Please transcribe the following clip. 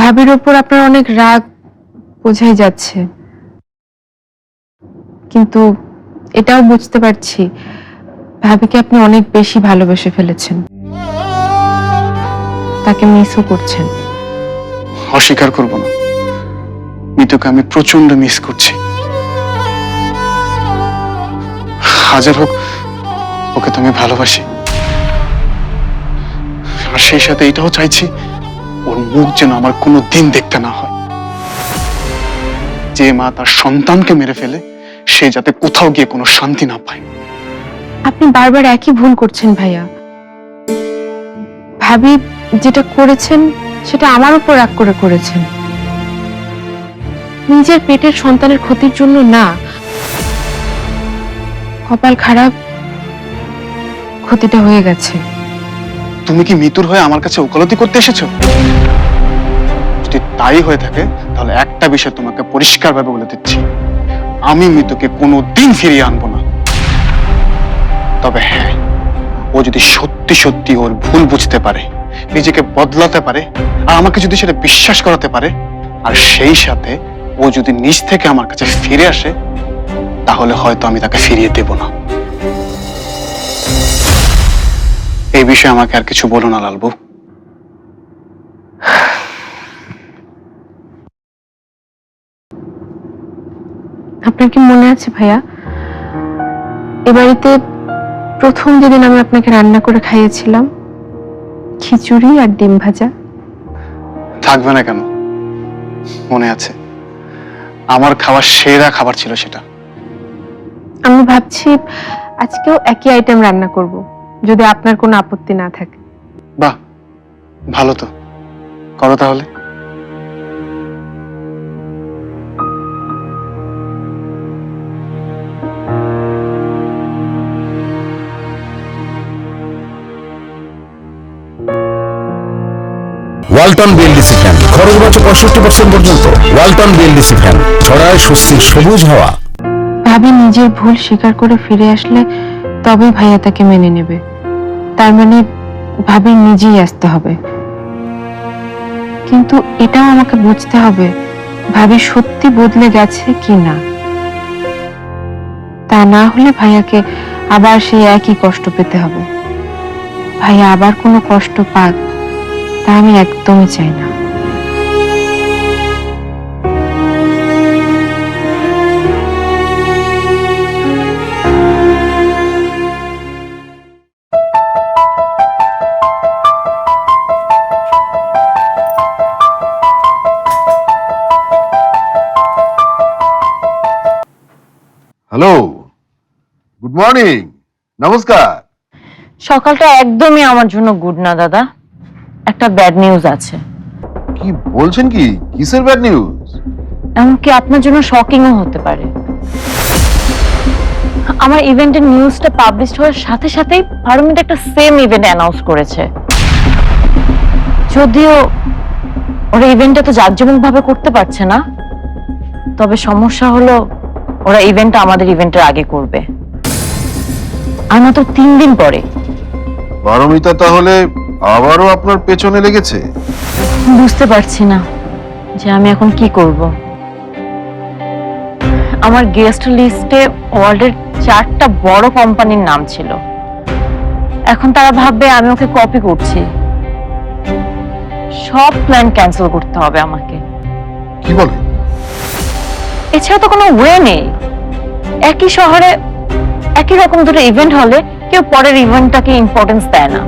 ভাবির ওপর আপনার অনেক রাগ বোঝাই যাচ্ছে। কিন্তু এটাও বুঝতে পারছি, ভাবিকে আপনি অনেক বেশি ভালোবেসে ফেলেছেন। তাকে মিসও করছেন। অস্বীকার করব না। মিতুকে আমি প্রচণ্ড মিস করছি। হাজার হোক, ওকে তো আমি ভালোবাসি। আর সেই সাথে এটাও চাইছি ওর মুখ যেন আমার কোনো দিন দেখতে না হয়। যে মা তার সন্তানকে মেরে ফেলে, সে যাতে কোথাও গিয়ে কোনো শান্তি না পায়। আপনি বারবার একই ভুল করছেন ভাইয়া। ভাবি যেটা করেছেন, সেটা আমার উপর রাগ করে করেছেন। নিজের পেটের সন্তানের ক্ষতির জন্য না। কপাল খারাপ, ক্ষতিটা হয়ে গেছে। তুমি কি মিতুর হয়ে আমার কাছে ওকালতি করতে এসেছ? যদি তাই হয়ে থাকে, তাহলে একটা বিষয় তোমাকে পরিষ্কারভাবে বলে দিচ্ছি। আমি মিতুকে কোনো দিন ফিরিয়ে আনব না। তবে হ্যাঁ ও যদি সত্যি সত্যি ওর ভুল বুঝতে পারে, নিজেকে বদলাতে পারে, আর আমাকে যদি সেটা বিশ্বাস করাতে পারে, আর সেই সাথে ও যদি নিজ থেকে আমার কাছে ফিরে আসে, তাহলে হয়তো আমি তাকে ফিরিয়ে দেব না। এই বিষয়ে আমাকে আর কিছু বলো না লালবু। আপনার কি মনে আছে ভাইয়া? এ বাড়িতে প্রথম যেদিন আমি আপনাকে রান্না করে খাইয়েছিলাম খিচুড়ি আর ডিম ভাজা। থাকবে না কেন? মনে আছে। আমার খাবার সেরা খাবার ছিল সেটা। আমি ভাবছি আজকেও একই আইটেম রান্না করব। যদি আপনার কোনো আপত্তি না থাকে। বাহ ভালো তো। করো তাহলে। Walton BLDC fan. খরচ বাঁচে পঁয়ষট্টি পার্সেন্ট পর্যন্ত। Walton BLDC fan. ছড়ায় স্বস্তির সবুজ হওয়া। ভাবি নিজের ভুল স্বীকার করে ফিরে আসলে তবে ভাইয়া তাকে মেনে নেবে। তার মানে ভাবি নিজেই আসতে হবে। কিন্তু এটাও আমাকে বুঝতে হবে, ভাবি সত্যি বদলে গেছে কি না। তা না হলে ভাইয়াকে আবার সেই একই কষ্ট পেতে হবে। ভাইয়া আবার কোনো কষ্ট পাক, তা আমি একদমই চাই না। হ্যালো গুড মর্নিং নমস্কার সকালটা একদমই আমার জন্য গুড না দাদা। একটা ব্যাড নিউজ আছে। কি বলছেন কি? কিসের ব্যাড নিউজ এমনকি আপনার জন্য শকিংও হতে পারে। আমার ইভেন্টের নিউজটা পাবলিশ হওয়ার সাথে সাথেই পারমিট একটা সেম ইভেন্ট অ্যানাউন্স করেছে। যদিও ওরা ইভেন্টটা তো জাঁকজমক ভাবে করতে পারছে না তবে সমস্যা হলো ওরা ইভেন্টটা আমাদের ইভেন্টের আগে করবে। আর মাত্র তিন দিন পরে। পারমিতা তাহলে আবারও আপনার পেছনে লেগেছে? বুঝতে পারছি না যে আমি এখন কি করব। আমার গেস্ট লিস্টে ওয়ার্ল্ডের চারটা বড় কোম্পানির নাম ছিল। এখন তারা ভাববে আমি ওকে কপি করছি। সব প্ল্যান ক্যান্সেল করতে হবে আমাকে। কি বলে? এছাড়া তো কোনো ওয়ে নেই। একই শহরে, একই রকম দুটো ইভেন্ট হলে কেউ পরের ইভেন্টটাকে ইম্পর্টেন্স দেয় না।